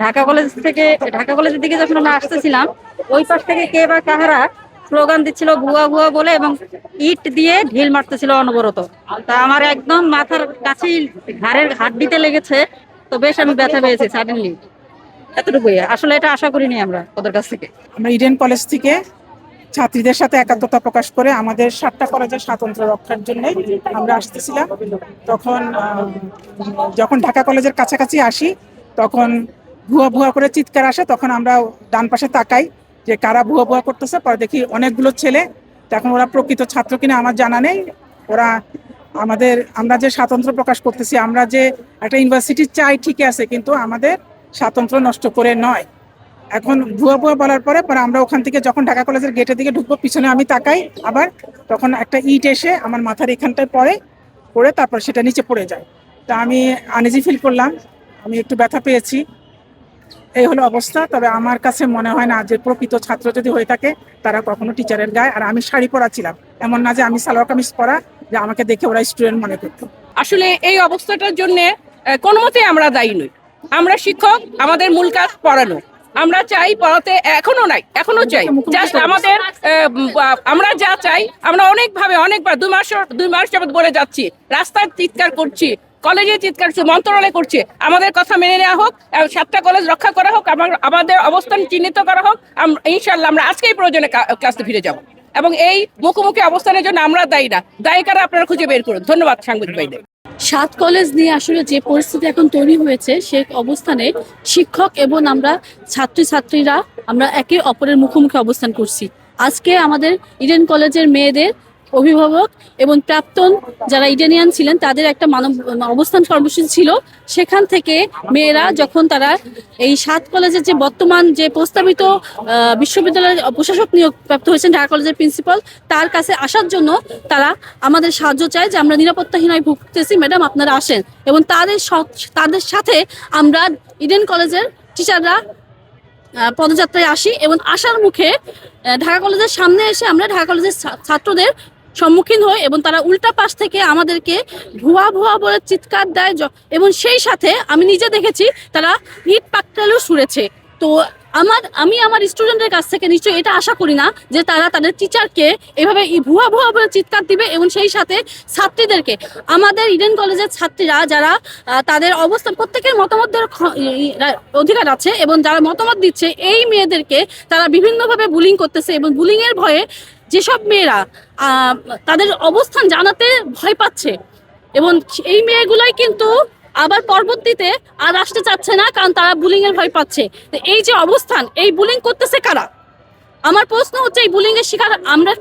Dhaka college থেকে, ঢাকা কলেজের দিকে যখন আমরা আসতেছিলাম, ওই পাশ থেকে কে বা কাহারা স্লোগান দিচ্ছিল, ভুয়া ভুয়া বলে এবং ইট দিয়ে ঢিল মারতেছিল অনবরত। তা আমার একদম মাথার কাছেই ঘাড়ের হাড্ডিতে লেগেছে, তো বেশ আমি ব্যথা পেয়েছি সাডেনলি এতটুকুই, আসলে এটা আশা করিনি আমরা ওদের কাছ থেকে। আমরা ইডেন কলেজ থেকে ছাত্রীদের সাথে একাত্মতা প্রকাশ করে আমাদের সাতটা কলেজের স্বাতন্ত্র্য রক্ষার জন্য আমরা আসতেছিলাম। তখন যখন ঢাকা কলেজের কাছাকাছি আসি, তখন ভুয়া ভুয়া করে চিৎকার আসে, তখন আমরা ডান পাশে তাকাই যে কারা ভুয়া ভুয়া করতেছে। পরে দেখি অনেকগুলো ছেলে। তখন ওরা প্রকৃত ছাত্র কিনা আমার জানা নেই। ওরা আমাদের, আমরা যে স্বাতন্ত্র্য প্রকাশ করতেছি, আমরা যে একটা ইউনিভার্সিটি চাই ঠিক আছে, কিন্তু আমাদের স্বাতন্ত্র্য নষ্ট করে নয়। এখন ভুয়া ভুয়া বলার পরে পরে আমরা ওখান থেকে যখন ঢাকা কলেজের গেটের দিকে ঢুকবো, পিছনে আমি তাকাই আবার, তখন একটা ইট এসে আমার মাথার এখানটায় পড়ে পড়ে তারপর সেটা নিচে পড়ে যায়। তা আমি আনিজি ফিল করলাম। আমি একটু ব্যথা পেয়েছি। এই হলো অবস্থা। তবে আমার কাছে মনে হয় না যে প্রকৃত ছাত্র যদি হয়ে থাকে তারা কখনো টিচারের গায়ে আর আমি শাড়ি পরা ছিলাম। এমন না যে আমি সালোয়ার কামিজ পরা যে আমাকে দেখে ওরা স্টুডেন্ট মনে করতো। আসলে এই অবস্থাটার জন্য কোনো মতেই আমরা দায়ী নই। আমরা শিক্ষক আমাদের মূল কাজ পড়ানো। আমরা চাই পড়াতে এখনও নাই এখনও চাই। জাস্ট আমাদের আমরা যা চাই আমরা অনেকভাবে অনেকবার দুই মাস দুই মাস যাবত বলে যাচ্ছি। রাস্তায় চিৎকার করছি কলেজে চিৎকার মন্ত্রণালয় করছে। আমাদের কথা মেনে নেওয়া হোক সাতটা কলেজ রক্ষা করা হোক আমাদের অবস্থান চিহ্নিত করা হোক ইনশাল্লাহ আমরা আজকেই প্রয়োজনে ক্লাসে ফিরে যাব। এবং এই মুখোমুখি অবস্থানের জন্য আমরা দায়ী না। দায়ী কারা আপনারা খুঁজে বের করুন। ধন্যবাদ সাংবাদিক ভাইদের। সাত কলেজ নিয়ে আসলে যে পরিস্থিতি এখন তৈরি হয়েছে, সে অবস্থানে শিক্ষক এবং আমরা ছাত্রছাত্রীরা আমরা একে অপরের মুখোমুখি অবস্থান করছি। আজকে আমাদের ইডেন কলেজের মেয়েদের অভিভাবক এবং প্রাক্তন যারা ইডেনিয়ান ছিলেন, তাদের একটা মানব, অবস্থান কর্মসূচি ছিল। সেখান থেকে মেয়েরা যখন তারা এই সাত কলেজের যে বর্তমান যে প্রস্তাবিত বিশ্ববিদ্যালয়ের প্রশাসক নিয়োগ প্রাপ্ত হয়েছেন ঢাকা কলেজের প্রিন্সিপাল, তার কাছে আসার জন্য তারা আমাদের সাহায্য চায় যে আমরা নিরাপত্তাহীনায় ভুগতেছি, ম্যাডাম আপনারা আসেন। এবং তাদের তাদের সাথে আমরা ইডেন কলেজের টিচাররা পদযাত্রায় আসি এবং আসার মুখে ঢাকা কলেজের সামনে এসে আমরা ঢাকা কলেজের ছাত্রদের সম্মুখীন হই এবং তারা উল্টা পাশ থেকে আমাদেরকে ভুয়া ভুয়া বলে চিৎকার দেয় এবং সেই সাথে আমি নিজে দেখেছি তারা ইট পাকটালেও সুরেছে তো আমার, আমি আমার স্টুডেন্টের কাছ থেকে নিশ্চয়ই এটা আশা করি না যে তারা তাদের টিচারকে এভাবে ভুয়া ভুয়া বলে চিৎকার দিবে এবং সেই সাথে ছাত্রীদেরকে, আমাদের ইডেন কলেজের ছাত্রীরা যারা তাদের অবস্থান, প্রত্যেকের মতামত অধিকার আছে এবং যারা মতামত দিচ্ছে, এই মেয়েদেরকে তারা বিভিন্নভাবে বুলিং করতেছে এবং বুলিং এর ভয়ে যেসব মেয়েরা তাদের অবস্থান জানাতে ভয় পাচ্ছে। এবং এই মেয়েগুলোই কিন্তু আবার পরবর্তীতে আর আসতে চাচ্ছে না, কারণ তারা বুলিং এর ভয় পাচ্ছে। এই যে অবস্থান, এই বুলিং করতেছে কারা? আমার প্রশ্ন হচ্ছে এই বুলিং এর শিকার আমরা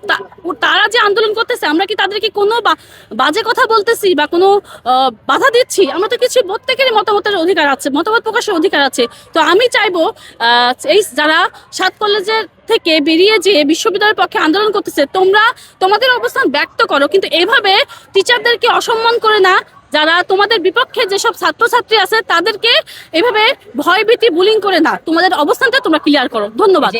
তারা যে আন্দোলন করতেছে, আমরা কি তাদেরকে কোনো বাজে কথা বলতেছি বা কোনো বাধা দিচ্ছি? আমরা তো কিছু প্রত্যেকেরই মতামতের অধিকার আছে, মতামত প্রকাশের অধিকার আছে। তো আমি চাইব এই যারা সাত কলেজের থেকে বেরিয়ে যে বিশ্ববিদ্যালয়ের পক্ষে আন্দোলন করতেছে, তোমরা তোমাদের অবস্থান ব্যক্ত করো। কিন্তু এভাবে টিচারদেরকে অসম্মান করে না, যারা তোমাদের বিপক্ষে যেসব ছাত্রছাত্রী আছে, তাদেরকে এভাবে ভয়ভীতি বুলিং করে না। তোমাদের অবস্থানটা তোমরা ক্লিয়ার করো। ধন্যবাদ।